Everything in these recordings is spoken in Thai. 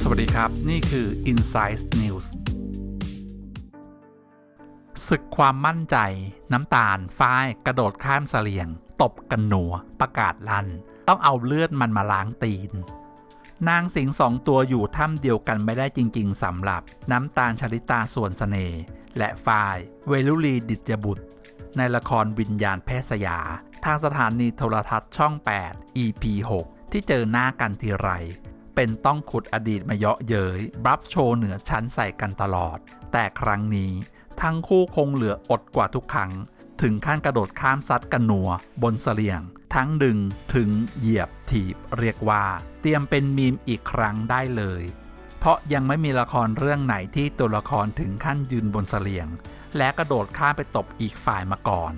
สวัสดีครับ นี่คือ Insight News ศึกความมั่นใจ น้ำตาล ฝ้าย กระโดดข้ามเสลียง ตบกันหนัว ประกาศลั่น ต้องเอาเลือดมันมาล้างตีน นางสิงสองตัวอยู่ถ้ำเดียวกันไม่ได้จริง ๆสำหรับ น้ำตาลชลิตาส่วนสเสน่ห์และฝ้าย เวลุลีดิจบุตร ในละครวิญญาณแพทยสยา ทางสถานีโทรทัศน์ช่อง 8 EP 6 ที่เจอหน้ากันทีไร เป็นต้องขุดอดีตมาเยาะเย้ยบรับโชว์เหนือชั้นใส่กันตลอด แต่ครั้งนี้ทั้งคู่คงเหลืออดกว่าทุกครั้ง ถึงขั้นกระโดดข้ามซัดกันนัว บนเสลียง ทั้งดึงถึงเหยียบถีบเรียกว่า เตรียมเป็นมีมอีกครั้งได้เลย เพราะยังไม่มีละครเรื่องไหนที่ตัวละครถึงขั้นยืนบนเสลียง และกระโดดข้ามไปตบอีกฝ่ายมาก่อน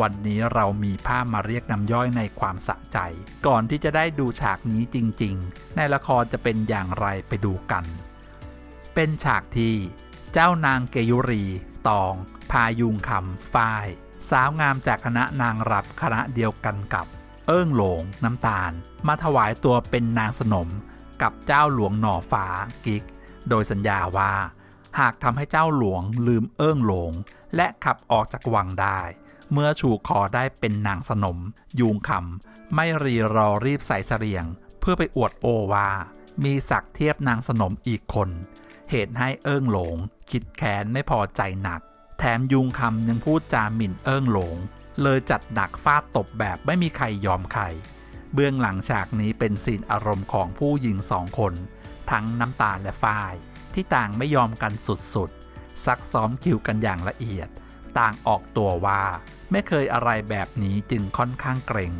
วันนี้เรามีภาพมาเรียกน้ำย่อยในความสะใจ ก่อนที่จะได้ดูฉากนี้จริง ๆ ในละครจะเป็นอย่างไรไปดูกัน เป็นฉากที่ เจ้านางเกยุรี ตอง พายุงคำฝ้าย สาวงามจากคณะนางรับคณะเดียวกันกับ เอิ้งหลง น้ำตาล มาถวายตัวเป็นนางสนม กับเจ้าหลวงหน่อฟ้ากิก โดยสัญญาว่า หากทำให้เจ้าหลวงลืมเอิ้งหลง และขับออกจากวังได้ เมื่อชูคอได้เป็นนางสนม ยูงคำไม่รีรอรีบใส่เสลียง เพื่อไปอวดโอว่ามีศักดิ์เทียบนางสนมอีกคน เหตุให้เอิ้งหลง คิดแค้นไม่พอใจหนัก แถมยุงคำยังพูดจาหมิ่นเอิ้งหลง เลยจัดหนักฟาดตบแบบไม่มีใครยอมใคร เบื้องหลังฉากนี้เป็นซีนอารมณ์ของผู้หญิงสองคน ทั้งน้ำตาและฝ้าย ที่ต่างไม่ยอมกันสุดๆซักซ้อมคิวกันอย่างละเอียด ต่างออกตัวว่า ไม่เคยอะไรแบบนี้จึงค่อนข้างเกรง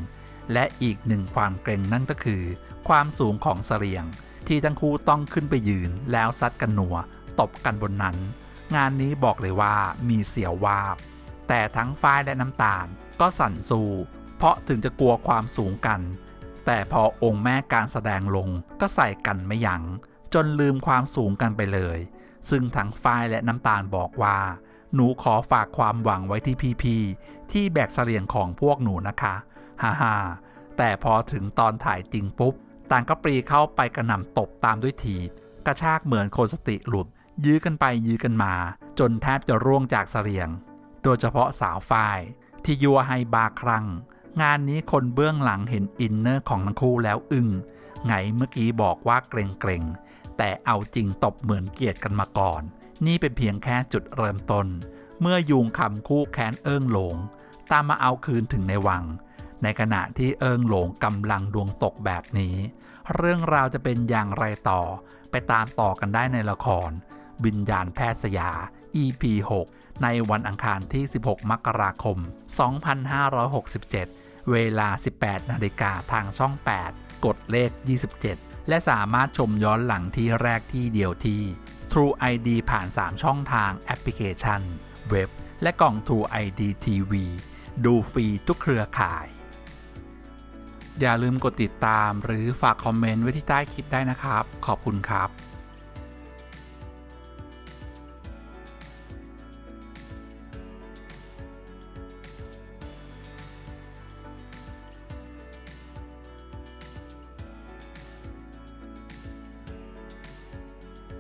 และอีกหนึ่งความเกรงนั่นก็คือ ความสูงของเสลียง ที่ทั้งคู่ต้องขึ้นไปยืนแล้วซัดกันหนัว ตบกันบนนั้น งานนี้บอกเลยว่ามีเสียววาบ แต่ทั้งฝ้ายและน้ำตาลก็สั่นสู้เพราะถึงจะกลัวความสูงกัน แต่พอองค์แม่การแสดงลงก็ใส่กันไม่ยัง้งจนลืมความสูงกันไปเลย ซึ่งทั้งฝ้ายและน้ำตาลบอกว่า หนูขอฝากความหวังไว้ที่พี่ๆที่แบกเสลียงของพวกหนูนะคะฮ่าฮ่าแต่พอถึงตอนถ่ายจริงปุ๊บ ต่างก็ปรีเข้าไปกระหน่ำตบตามด้วยถีบกระชากเหมือนคนสติหลุด ยื้อกันไปยื้อกันมา จนแทบจะร่วงจากเสลียง โดยเฉพาะสาวฝ้าย ที่ยัวให้บาครั้ง งานนี้คนเบื้องหลังเห็นอินเนอร์ของทั้งคู่แล้วอึง้งไงเมื่อกี้บอกว่าเกรงเกรงแต่เอาจริงตบเหมือนเกลียดกันมาก่อน นี่เป็นเพียงแค่จุดเริ่มต้น เมื่อยุงคำคู่แค้นเอิ้งหลง ตามมาเอาคืนถึงในวัง ในขณะที่เอิงหลงกำลังดวงตกแบบนี้ เรื่องราวจะเป็นอย่างไรต่อ ไปตามต่อกันได้ในละคร วิญญาณแพทย์สยา EP 6ในวันอังคารที่ 16 มกราคม 2567 เวลา 18 นาฬิกาทางช่อง 8 กดเลข 27 และสามารถชมย้อนหลังที่แรกที่เดียวที่ True ID ผ่าน 3 ช่องทางแอปพลิเคชัน เว็บ และกล่อง True ID TV ดูฟรีทุกเครือข่าย อย่าลืมกดติดตามหรือฝากคอมเมนต์ไว้ที่ใต้คลิปได้นะครับ ขอบคุณครับ